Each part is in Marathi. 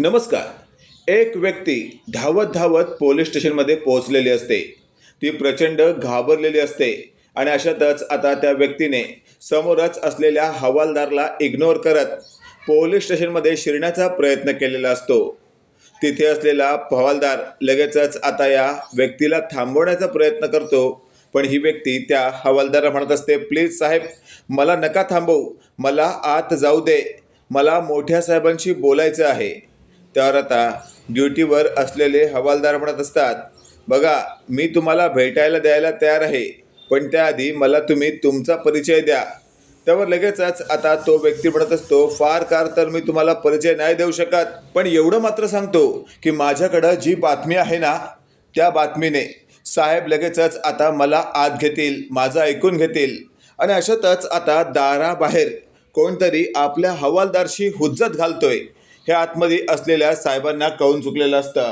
नमस्कार. एक व्यक्ती धावत धावत पोलीस स्टेशनमध्ये पोहोचलेली असते. ती प्रचंड घाबरलेली असते आणि अशातच आता त्या व्यक्तीने समोरच असलेल्या हवालदारला इग्नोर करत पोलीस स्टेशनमध्ये शिरण्याचा प्रयत्न केलेला असतो. तिथे असलेला हवालदार लगेचच आता या व्यक्तीला थांबवण्याचा प्रयत्न करतो. पण ही व्यक्ती त्या हवालदाराला म्हणत असते प्लीज साहेब मला नका थांबवू. मला आत जाऊ दे. मला मोठ्या साहेबांशी बोलायचं आहे. त्यावर आता ड्युटीवर असलेले हवालदार म्हणत असतात बघा मी तुम्हाला भेटायला द्यायला तयार आहे पण त्याआधी मला तुम्ही तुमचा परिचय द्या. त्यावर लगेचच आता तो व्यक्ती म्हणत असतो फार कार तर मी तुम्हाला परिचय नाही देऊ शकत पण एवढं मात्र सांगतो की माझ्याकडं जी बातमी आहे ना त्या बातमीने साहेब लगेचच आता मला आत घेतील माझं ऐकून घेतील. आणि अशातच आता दाराबाहेर कोणतरी आपल्या हवालदारशी हुज्जत घालतोय. हे आतमध्ये असलेल्या साहेबांना कळून चुकलेलं असतं.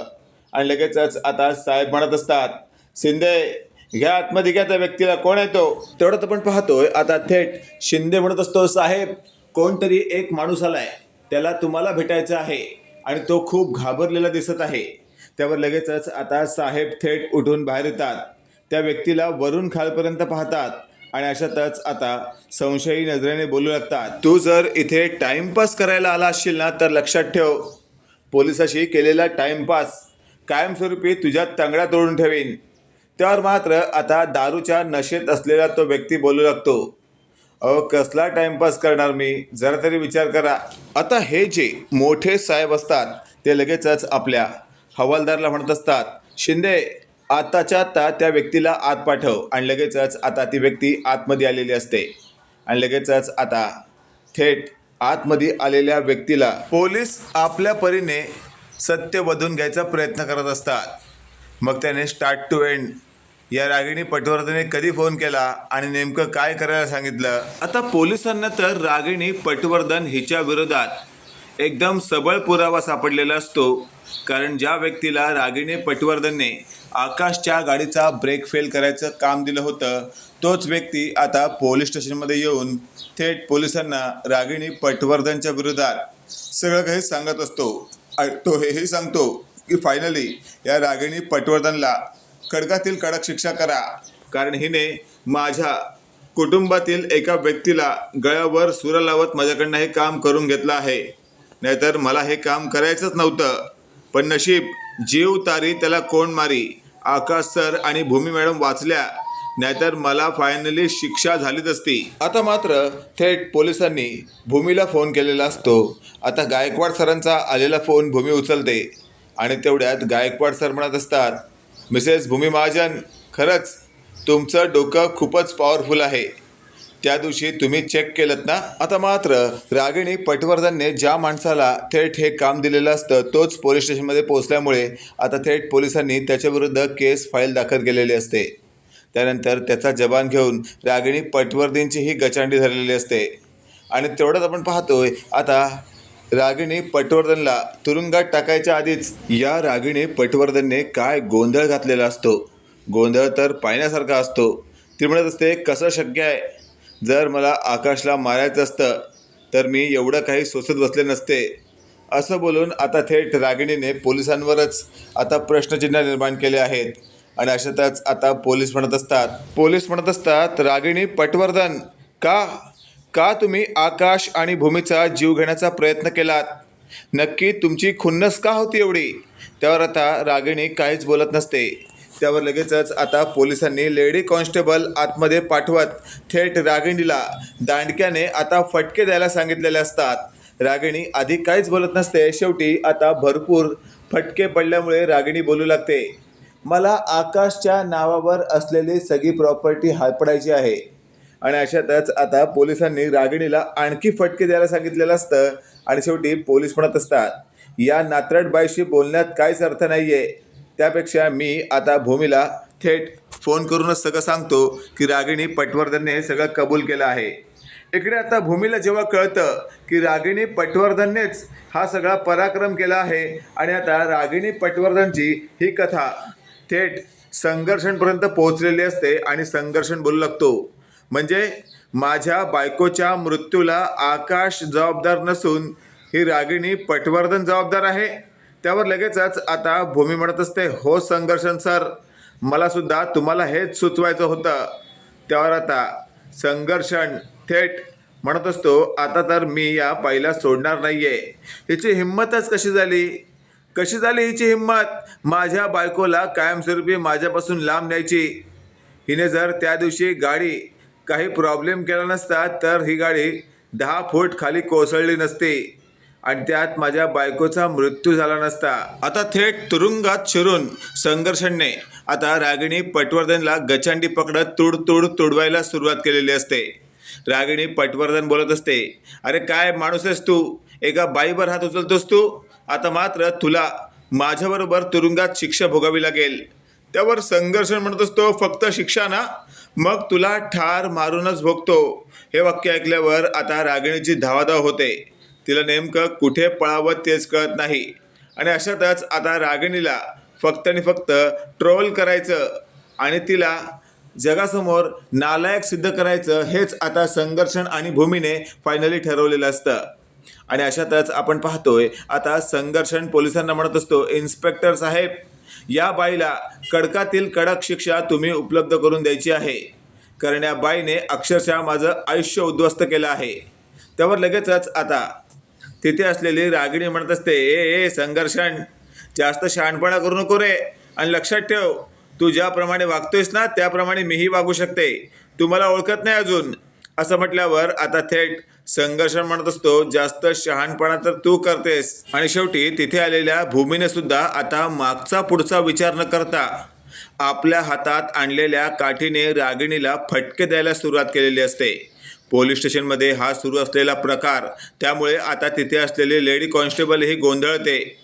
आणि लगेचच आता साहेब म्हणत असतात शिंदे घ्या आतमध्ये घ्या त्या व्यक्तीला कोण येतो तेवढं आपण पाहतोय. आता थेट शिंदे म्हणत असतो साहेब कोणतरी एक माणूस आलाय. त्याला तुम्हाला भेटायचं आहे. आणि तो खूप घाबरलेला दिसत आहे. त्यावर लगेचच आता साहेब थेट उठून बाहेर येतात. त्या व्यक्तीला वरून खालपर्यंत पाहतात. आणि अशातच आता संशयी नजरेने बोलू लागतात तू जर इथे टाइमपास करायला आला असशील ना तर लक्षात ठेव. पोलिसाशी केलेला टाइमपास कायमस्वरूपी तुझ्या तंगड्या तोडून ठेवीन. त्यावर मात्र आता दारूच्या नशेत असलेला तो व्यक्ती बोलू लागतो अहो कसला टाइमपास करणार मी? जरा तरी विचार करा. आता हे जे मोठे साहेब असतात ते लगेचच आपल्या हवालदारला म्हणत असतात शिंदे आत्ताच्या आत्ता त्या व्यक्तीला आत पाठव. आणि लगेचच आता ती व्यक्ती आतमध्ये आलेली असते. आणि लगेचच आता थेट आतमध्ये आलेल्या व्यक्तीला पोलीस आपल्या परीने सत्य वधून घ्यायचा प्रयत्न करत असतात. मग त्याने स्टार्ट टू एंड या रागिणी पटवर्धने कधी फोन केला आणि नेमकं काय करायला सांगितलं? आता पोलिसांना तर रागिणी पटवर्धन हिच्या विरोधात एकदम सबळ पुरावा सापडलेला असतो. कारण ज्या व्यक्तीला रागिणी पटवर्धनने आकाशच्या गाडीचा ब्रेक फेल करायचं काम दिलं होतं. तोच व्यक्ती आता पोलीस स्टेशनमध्ये येऊन थेट पोलिसांना रागिणी पटवर्धनच्या विरोधात सगळं काही सांगत असतो. तो हेही सांगतो की फायनली या रागिणी पटवर्धनला कडकातील कडक शिक्षा करा. कारण हिने माझ्या कुटुंबातील एका व्यक्तीला गळ्यावर सुरा लावत माझ्याकडनं हे काम करून घेतलं आहे. नाहीतर मला हे काम करायचंच नव्हतं. पण नशीब जीव तारी त्याला कोण मारी? आकाश सर आणि भूमी मॅडम वाचल्या नाहीतर मला फायनली शिक्षा झालीच असती. आता मात्र थेट पोलिसांनी भूमीला फोन केलेला असतो. आता गायकवाड सरांचा आलेला फोन भूमी उचलते आणि तेवढ्यात गायकवाड सर म्हणत असतात मिसेस भूमी महाजन खरंच तुमचं डोकं खूपच पॉवरफुल आहे. त्या दिवशी तुम्ही चेक केलं ना? आता मात्र रागिणी पटवर्धनने ज्या माणसाला थेट हे काम दिलेलं असतं तोच पोलीस स्टेशनमध्ये पोहोचल्यामुळे आता थेट पोलिसांनी त्याच्याविरुद्ध केस फाईल दाखल केलेली असते. त्यानंतर त्याचा जबान घेऊन रागिणी पटवर्धनची ही गचांडी झालेली असते. आणि तेवढंच आपण पाहतोय आता रागिणी पटवर्धनला तुरुंगात टाकायच्या आधीच या रागिणी पटवर्धनने काय गोंधळ घातलेला असतो? गोंधळ तर पाहण्यासारखा असतो. ती म्हणत असते कसं शक्य आहे? जर मला आकाशला मारायचं असतं तर मी एवढं काही सोसत बसले नसते. असं बोलून आता थेट रागिणीने पोलिसांवरच आता प्रश्नचिन्ह निर्माण केले आहेत. आणि अशातच आता पोलीस म्हणत असतात. पोलीस म्हणत असतात रागिणी पटवर्धन का? का तुम्ही आकाश आणि भूमीचा जीव घेण्याचा प्रयत्न केलात? नक्की तुमची खुन्नस का होती एवढी? त्यावर आता रागिणी काहीच बोलत नसते. त्यावर लगेचच आता पोलिसांनी लेडी कॉन्स्टेबल आतमध्ये पाठवत थेट रागिणीला दांडक्याने आता फटके द्यायला सांगितलेले असतात. रागिणी आधी काहीच बोलत नसते शेवटी आता भरपूर फटके पडल्यामुळे रागिणी बोलू लागते. मला आकाशच्या नावावर असलेली सगळी प्रॉपर्टी हापडायची आहे. आणि अशातच आता पोलिसांनी रागिणीला आणखी फटके द्यायला सांगितलेलं असतं आणि शेवटी पोलीस म्हणत असतात या नात्रटबाईशी बोलण्यात काहीच अर्थ नाही आहे त्यापेक्षा मी आता भूमीला थेट फोन करूनच सगळं सांगतो की रागिणी पटवर्धनने हे सगळं कबूल केलं आहे. इकडे आता भूमीला जेव्हा कळतं की रागिणी पटवर्धननेच हा सगळा पराक्रम केला आहे आणि आता रागिणी पटवर्धनची ही कथा थेट संघर्षणपर्यंत पोहोचलेली असते आणि संघर्षण बोलू लागतो. म्हणजे माझ्या बायकोच्या मृत्यूला आकाश जबाबदार नसून ही रागिणी पटवर्धन जबाबदार आहे? त्यावर लगेचच आता भूमी म्हणत असते हो संघर्षण सर मला सुद्धा तुम्हाला हेच सुचवायचं होतं. त्यावर आता संघर्षण थेट म्हणत असतो आता तर मी या बाईला सोडणार नाहीये. हिची हिंमतच कशी झाली? कशी झाली हिची हिंमत? माझ्या बायकोला कायमस्वरूपी माझ्यापासून लांब न्यायची. हिने जर त्या दिवशी गाडी काही प्रॉब्लेम केला नसता तर ही गाडी दहा फूट खाली कोसळली नसती. आणि त्यात माझ्या बायकोचा मृत्यू झाला नसता. आता थेट तुरुंगात शिरून संघर्षणने आता रागिणी पटवर्धनला गचांडी पकडत तुड तुड तुडवायला सुरुवात केलेली असते. रागिणी पटवर्धन बोलत असते अरे काय माणूस आहेस तू? एका बाईवर हात उचलतोस तू? आता मात्र तुला माझ्याबरोबर तुरुंगात शिक्षा भोगावी लागेल. त्यावर संघर्षण म्हणत असतो फक्त शिक्षा ना? मग तुला ठार मारूनच भोगतो. हे वाक्य ऐकल्यावर आता रागिणीची धावाधाव होते. तिला नेमकं कुठे पळावं तेच कळत नाही. आणि अशातच आता रागिणीला फक्त आणि फक्त ट्रोल करायचं आणि तिला जगासमोर नालायक सिद्ध करायचं हेच आता संघर्षण आणि भूमीने फायनली ठरवलेलं असतं. आणि अशातच आपण पाहतोय आता संघर्षण पोलिसांना म्हणत असतो इन्स्पेक्टर साहेब या बाईला कडकातील कडक शिक्षा तुम्ही उपलब्ध करून द्यायची आहे. कारण या बाईने अक्षरशः माझं आयुष्य उद्ध्वस्त केलं आहे. त्यावर लगेचच आता तिथे असलेली रागिणी म्हणत असते ए ए संघर्षण जास्त शहाणपणा करू नको रे. आणि लक्षात ठेव तू ज्याप्रमाणे वागतोयस ना त्याप्रमाणे मीही वागू शकते. तू मला ओळखत नाही अजून. असं म्हटल्यावर आता थेट संघर्षण म्हणत असतो जास्त शहाणपणा तर तू करतेस. आणि शेवटी तिथे आलेल्या भूमीने सुद्धा आता मागचा पुढचा विचार न करता आपल्या हातात आणलेल्या काठीने रागिणीला फटके द्यायला सुरुवात केलेली असते. पोलीस स्टेशनमध्ये हा सुरू असलेला प्रकार त्यामुळे आता तिथे असलेले लेडी कॉन्स्टेबलही गोंधळते.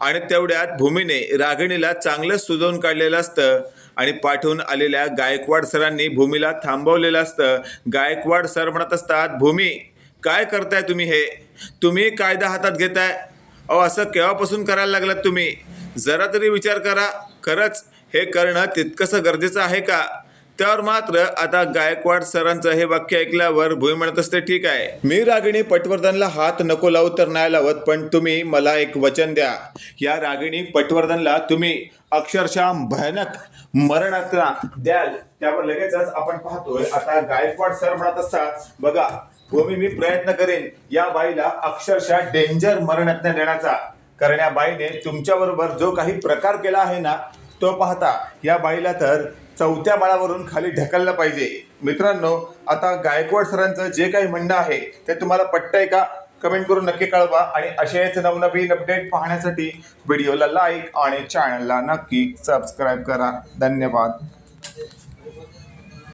आणि तेवढ्यात भूमीने रागिणीला चांगलंच सुजवून काढलेलं असतं आणि पाठवून आलेल्या गायकवाड सरांनी भूमीला थांबवलेलं असतं. गायकवाड सर म्हणत असतात भूमी काय करताय तुम्ही हे? तुम्ही कायदा हातात घेताय? अहो असं केव्हापासून करायला लागलात तुम्ही? जरा तरी विचार करा. खरंच हे करणं तितकंसं गरजेचं आहे का? त्यावर मात्र आता गायकवाड सरांचं हे वाक्य ऐकल्यावर भुई म्हणत असते ठीक आहे. मी रागिणी पटवर्धनला हात नको लावू तर नाही लावत पण तुम्ही मला एक वचन द्या. या रागिणी पटवर्धनला तुम्ही अक्षरशः भयानक मरणाचा द्याल. त्यावर लगेचच आपण पाहतोय आता गायकवाड सर म्हणत असतात बघा भूमी मी प्रयत्न करेन या बाईला अक्षरशः डेंजर मरणातनं देण्याचा कारण या बाईने तुमच्या बरोबर जो काही प्रकार केला आहे ना तो पाहता. या बाईला तर चौथ्या माळावरून खाली ढकललं पाहिजे. मित्रांनो आता गायकवाड सरांचं जे काही म्हणणं आहे ते तुम्हाला पटतंय का? कमेंट करून नक्की कळवा आणि असेच नवनवीन अपडेट पाहण्यासाठी व्हिडिओला लाईक आणि चॅनलला नक्की सबस्क्राईब करा. धन्यवाद.